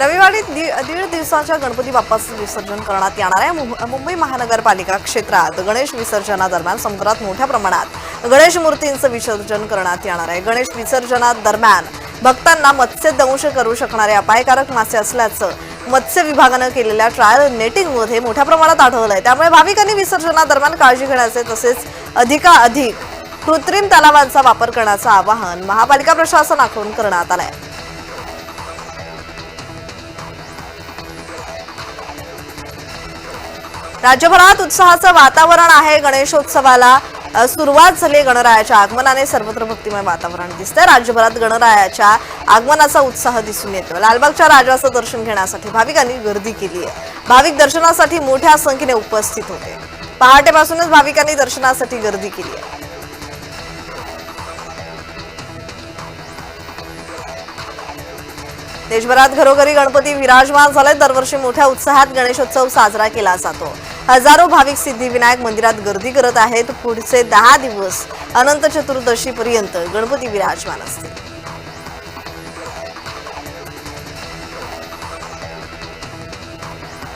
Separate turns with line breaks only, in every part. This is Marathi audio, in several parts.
रविवारी दीड दिवसाच्या गणपती बाप्पाचं विसर्जन करण्यात येणार आहे मुंबई महानगरपालिका क्षेत्रात गणेश विसर्जनादरम्यान समुद्रात मोठ्या प्रमाणात गणेश मूर्तींचं विसर्जन करण्यात येणार आहे गणेश विसर्जनादरम्यान भक्तांना मत्स्य दंश करू शकणारे अपायकारक मासे असल्याचं मत्स्य विभागानं केलेल्या ट्रायल नेटिंगमध्ये मोठ्या प्रमाणात आढळलं आहे त्यामुळे भाविकांनी विसर्जनादरम्यान काळजी घेण्याचे तसेच अधिकाधिक कृत्रिम तलावांचा वापर करण्याचं आवाहन महापालिका प्रशासनाकडून करण्यात आलं आहे राज्यभरात उत्साहाचं वातावरण आहे गणेशोत्सवाला सुरुवात झाली गणरायाच्या आगमनाने सर्वत्र भक्तिमय वातावरण दिसतंय राज्यभरात गणरायाच्या आगमनाचा उत्साह दिसून येतो लालबागच्या राजाचं दर्शन घेण्यासाठी भाविकांनी गर्दी केली आहे भाविक दर्शनासाठी मोठ्या संख्येने उपस्थित होते पहाटेपासूनच भाविकांनी दर्शनासाठी गर्दी केली आहे देशभरात घरोघरी गणपती विराजमान झाले दरवर्षी मोठ्या उत्साहात गणेशोत्सव साजरा केला जातो हजारो भाविक सिद्धिविनायक मंदिरात गर्दी करत आहेत पुढचे दहा दिवस अनंत चतुर्दशी पर्यंत गणपती विराजमान असतील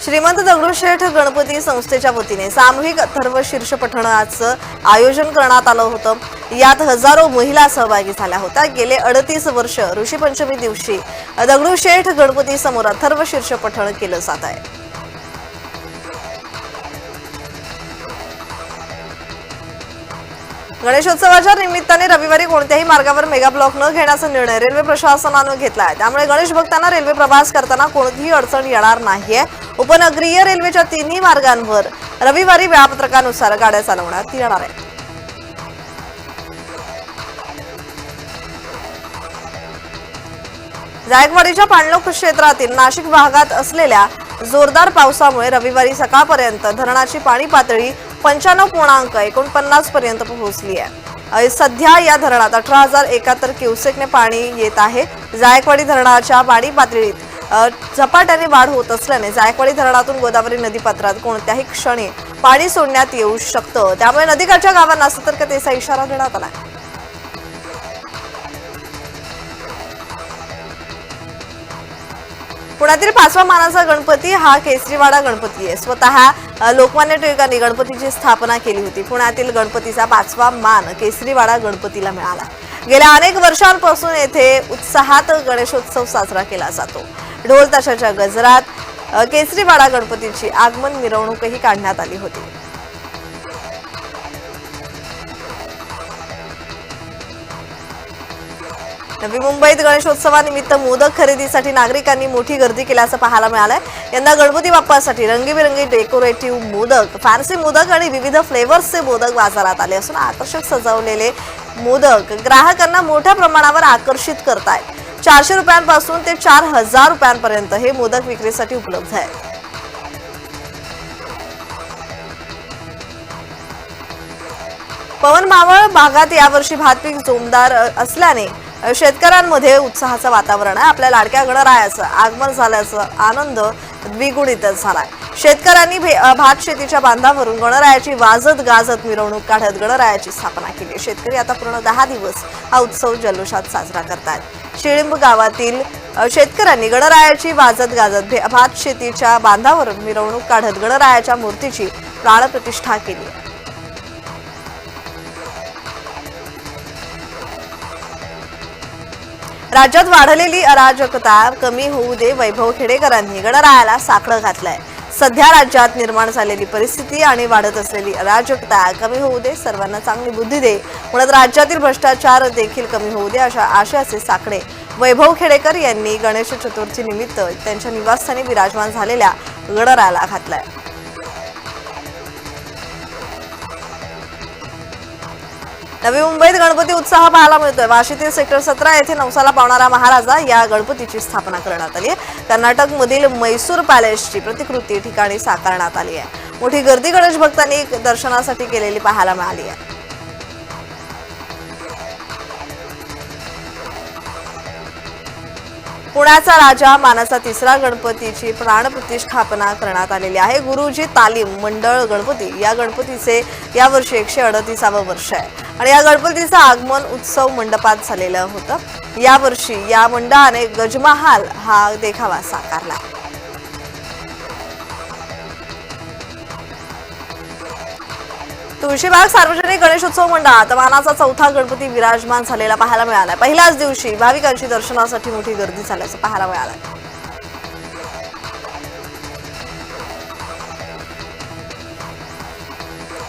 श्रीमंत दगडूशेठ गणपती संस्थेच्या वतीने सामूहिक अथर्व शीर्ष पठणाचं आयोजन करण्यात आलं होतं यात हजारो महिला सहभागी झाल्या होत्या गेले अडतीस वर्ष ऋषीपंचमी दिवशी दगडूशेठ गणपती समोर अथर्व शीर्ष पठण केलं जात आहे गणेशोत्सवाच्या निमित्ताने रविवारी कोणत्याही मार्गावर मेगा ब्लॉक न घेण्याचा निर्णय रेल्वे प्रशासनानं घेतला आहे त्यामुळे गणेश भक्तांना रेल्वे प्रवास करताना कोणतीही अडचण येणार नाहीये उपनगरीय रेल्वेच्या तिन्ही मार्गांवर रविवारी वेळापत्रकानुसार गाड्या चालवण्यात येणार आहेत जायकवाडीच्या पाणलोक क्षेत्रातील नाशिक भागात असलेल्या जोरदार पावसामुळे रविवारी सकाळपर्यंत धरणाची पाणी पातळी पंच्याण्णव पूर्णांक एकोणपन्नास पर्यंत पोहोचली आहे सध्या या धरणात अठरा हजार एकाहत्तर क्युसेकने पाणी येत आहे जायकवाडी धरणाच्या पाणी पातळीत झपाट्याने वाढ होत असल्याने जायकवाडी धरणातून गोदावरी नदीपात्रात कोणत्याही क्षणी पाणी सोडण्यात येऊ शकतं त्यामुळे नदीकाठच्या गावांना सतर्कतेचा इशारा देण्यात आला आहे पुण्यातील पाचवा मानाचा गणपती हा केसरीवाडा गणपती आहे स्वतः लोकमान्य टिळकांनी गणपतीची स्थापना केली होती पुण्यातील गणपतीचा पाचवा मान केसरीवाडा गणपतीला मिळाला गेल्या अनेक वर्षांपासून येथे उत्साहात गणेशोत्सव साजरा केला जातो ढोल ताशाच्या गजरात केसरीवाडा गणपतीची आगमन मिरवणूकही काढण्यात आली होती नवी मुंबईत गणेशोत्सवानिमित्त मोदक खरेदीसाठी नागरिकांनी मोठी गर्दी केल्याचं पाहायला मिळालंय यंदा गणपती बाप्पासाठी रंगीबिरंगी डेकोरेटिव्ह मोदक फॅन्सी मोदक आणि विविध फ्लेवर्सचे मोदक बाजारात आले असून आकर्षक सजवलेले मोदक ग्राहकांना मोठ्या प्रमाणावर आकर्षित आहेत चारशे रुपयांपासून ते चार हजार रुपयांपर्यंत हे मोदक विक्रीसाठी उपलब्ध आहेत पवन मावळ भागात यावर्षी भातपीक जोमदार असल्याने शेतकऱ्यांमध्ये उत्साहाचं वातावरण आहे आपल्या लाडक्या गणरायाचं आगमन झाल्याचं आनंद द्विगुणितच झालाय शेतकऱ्यांनी भात शेतीच्या बांधावरून गणरायाची वाजत गाजत मिरवणूक काढत गणरायाची स्थापना केली शेतकरी आता पूर्ण दहा दिवस हा उत्सव जल्लोषात साजरा करतात शिळिंब गावातील शेतकऱ्यांनी गणरायाची वाजत गाजत भात शेतीच्या बांधावरून मिरवणूक काढत गणरायाच्या मूर्तीची प्राणप्रतिष्ठा केली राज्यात वाढलेली अराजकता कमी होऊ दे वैभव खेडेकरांनी गणरायाला साखळं घातलंय सध्या राज्यात निर्माण झालेली परिस्थिती आणि वाढत असलेली अराजकता कमी होऊ दे सर्वांना चांगली बुद्धी दे म्हणत राज्यातील भ्रष्टाचार देखील कमी होऊ दे अशा आशयाचे साकडे वैभव खेडेकर यांनी गणेश चतुर्थी निमित्त त्यांच्या निवासस्थानी विराजमान झालेल्या गणरायाला घातलाय नवी मुंबईत गणपती उत्साह पाहायला मिळतोय वाशीतील सेक्टर सतरा येथे नवसाला पावणारा महाराजा या गणपतीची स्थापना करण्यात आली आहे मधील मैसूर पॅलेसची प्रतिकृती ठिकाणी साकारण्यात आली आहे मोठी गर्दी गणेश भक्तांनी दर्शनासाठी केलेली पाहायला मिळाली आहे पुण्याचा राजा मानाचा तिसरा गणपतीची प्राणप्रतिष्ठापना करण्यात आलेली आहे गुरुजी तालीम मंडळ गणपती या गणपतीचे यावर्षी एकशे अडतीसावं वर्ष आहे आणि या गणपतीचं आगमन उत्सव मंडपात झालेलं होतं यावर्षी या मंडळाने गजमहाल हा देखावा साकारला तुळशीबाग सार्वजनिक गणेशोत्सव मंडळात मानाचा चौथा गणपती विराजमान झालेला पाहायला मिळाला पहिल्याच दिवशी भाविकांची दर्शनासाठी मोठी गर्दी झाल्याचं पाहायला मिळालं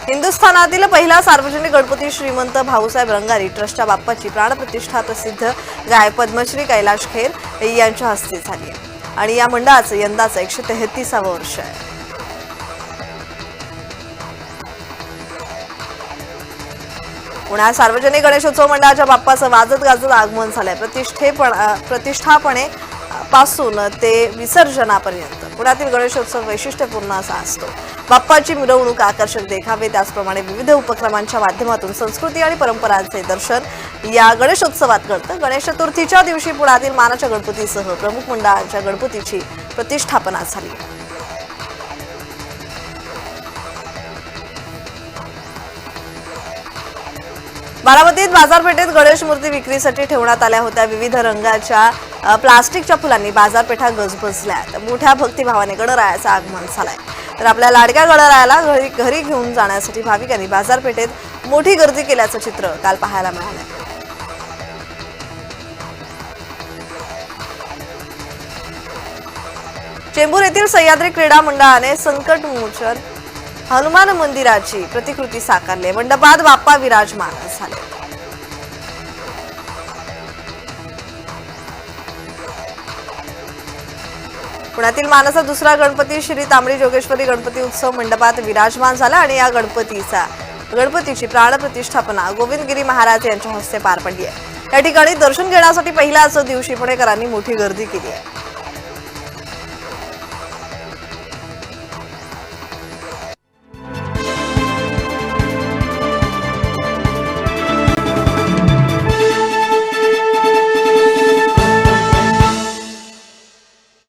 हिंदुस्थानातील पहिला सार्वजनिक गणपती श्रीमंत भाऊसाहेब रंगारी ट्रस्टच्या बाप्पाची प्राणप्रतिष्ठा प्रसिद्ध गायक पद्मश्री कैलाश खेर यांच्या हस्ते झाली आणि या मंडळाचं यंदाचं एकशे तेहतीसावं वर्ष आहे पुण्यात सार्वजनिक गणेशोत्सव मंडळाच्या बाप्पाचं वाजत गाजत आगमन झालंय प्रतिष्ठेपण प्रतिष्ठापणे पासून ते विसर्जनापर्यंत पुण्यातील गणेशोत्सव वैशिष्ट्यपूर्ण असा असतो बाप्पाची मिरवणूक आकर्षक देखावे त्याचप्रमाणे विविध उपक्रमांच्या माध्यमातून संस्कृती आणि परंपरांचे दर्शन या गणेशोत्सवात घडतं गणेश चतुर्थीच्या दिवशी पुण्यातील मानाच्या गणपतीसह प्रमुख मंडळांच्या गणपतीची प्रतिष्ठापना झाली बारामतीत बाजारपेठेत गणेश मूर्ती विक्रीसाठी ठेवण्यात आल्या होत्या विविध रंगाच्या प्लास्टिकच्या फुलांनी बाजारपेठा गजबजल्यात मोठ्या भक्तिभावाने गणरायाचं आगमन झालंय तर आपल्या लाडक्या गणरायाला घरी घरी घेऊन जाण्यासाठी भाविकांनी बाजारपेठेत मोठी गर्दी केल्याचं चित्र काल पाहायला मिळालं चेंबूर येथील सह्याद्री क्रीडा मंडळाने संकट मोचन हनुमान मंदिराची प्रतिकृती साकारली मंडपात बाप्पा विराजमान झाले पुण्यातील मानाचा दुसरा गणपती श्री तांबडी जोगेश्वरी गणपती उत्सव मंडपात विराजमान झाला आणि या गणपतीचा गणपतीची प्राणप्रतिष्ठापना गोविंदगिरी महाराज यांच्या हस्ते पार पडली आहे या ठिकाणी दर्शन घेण्यासाठी पहिल्याच दिवशी पुणेकरांनी मोठी गर्दी केली आहे